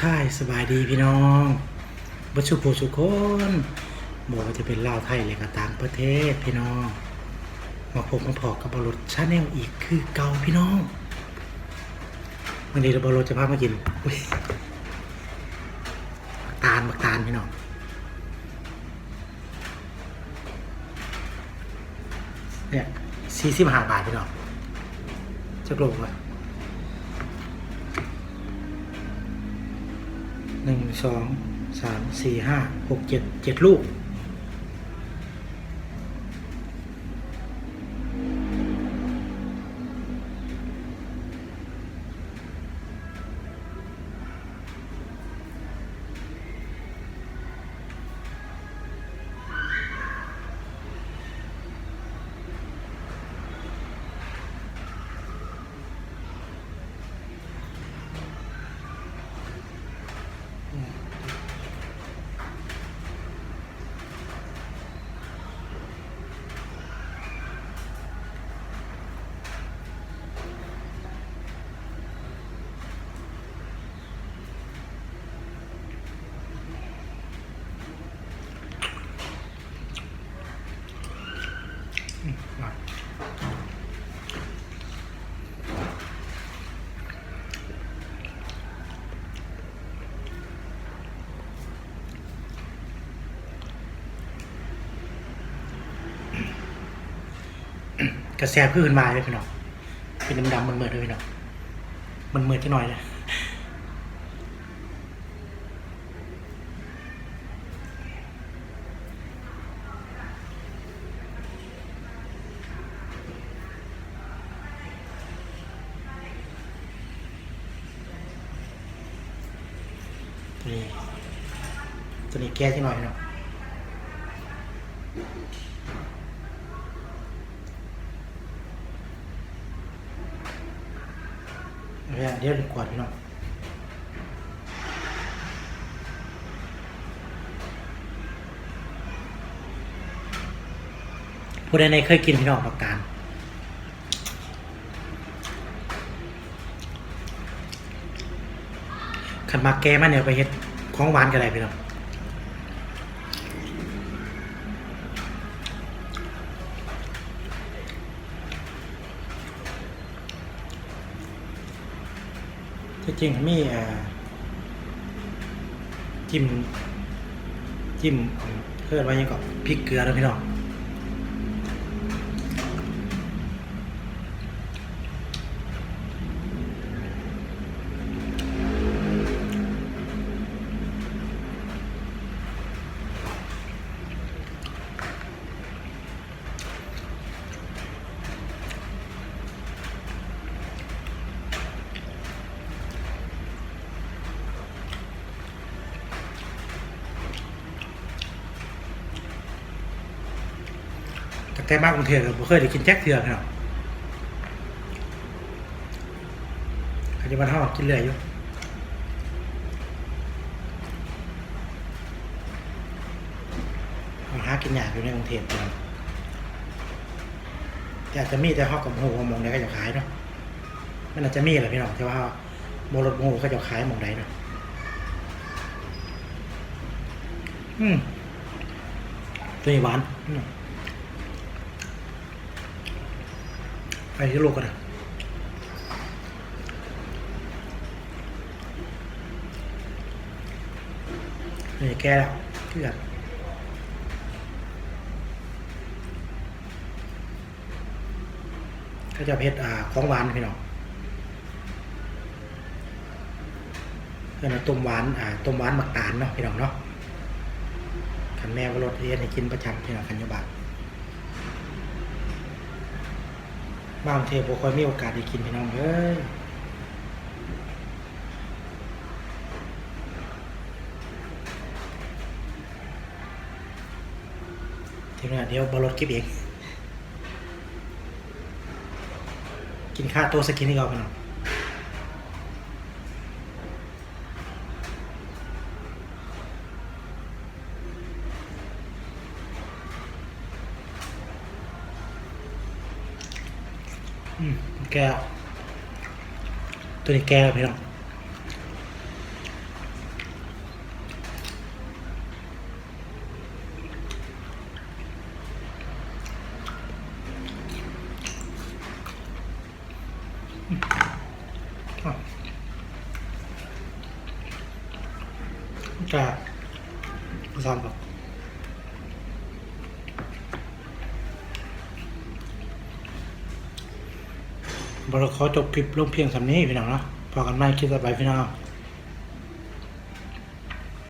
ท่ายสบายดีพี่น้องบัชุผู้สุคนบอกว่าจะเป็นลาวไทยเลยก็ต่างประเทศพี่น้อง มาพบมาพอกับบรถชาแนลอีกคือเก่าพี่น้องวันนี้เราบรถจะพามากินอุ๊ยบักตาลบักตาลพี่น้องเนี่ยสี่สิบห้าบาทพี่น้องจะกลงวะ หนึ่งสองสามสี่ห้าหกเจ็ดเจ็ดลูก กระแสเพื่อนมาเลยพี่น้องเป็นดำๆมันเหมือดเลยพี่น้องมันเหมือดที่หน่อยเลยตัวนี้ตัวนี้แก้ที่หน่อยพี่น้อ เดี๋ยวเดี๋ยวดีกว่าพี่น้องผู้ใดในเคยกินพี่น้องประการขันมาแก้มันเนี่ยไปเห็ดของหวานกันอะไรพี่น้อง ที่จริงมีเอ่อจิ้มจิ้มเพื่อนว่ายังก็พริกเกลือแล้วพี่น้อง แต่มากรุงเทพเราเคยได้กินแจ็คเถื่อนครับอาจจะมาเท่ากินเรื่อยอยู่เอาหากินยากอยู่ในกรุงเทพครับแต่อาจจะมีแต่ฮอกกับโหกับหมองใดก็จะขายเนาะมันอาจจะมีแหละพี่น้องแต่ว่าโมรถโมก็จะขายมองใดเนาะอืมตัวนี้หวานอืม ไปที่โลกกันนะนี่แก้แล้วเพื่อนก็จะเพชรอ่าของหวานพี่น้องเพื่อนเอต้มหวานอ่าต้มหวานหมักตาลเนาะพี่น้องเนาะขันแม่ก็รถเรียนให้กินประจำพี่น้องขันยบาท บางเทพบ่ค่อยมีโอกาสได้กินพี่น้องเอ้ยทีนี้เดี๋ยวบอลรถเก็บเองกินข้าวโตสกินนี่ก่อนพี่น้อง แก้ว ตัวนี้แก้วพี่น้องจากสามแบบ บเราขอจบคลิปลงเพียงสำนี้พี่น้องเนาะพอกันไม่คลิปต่อไปพี่น้อง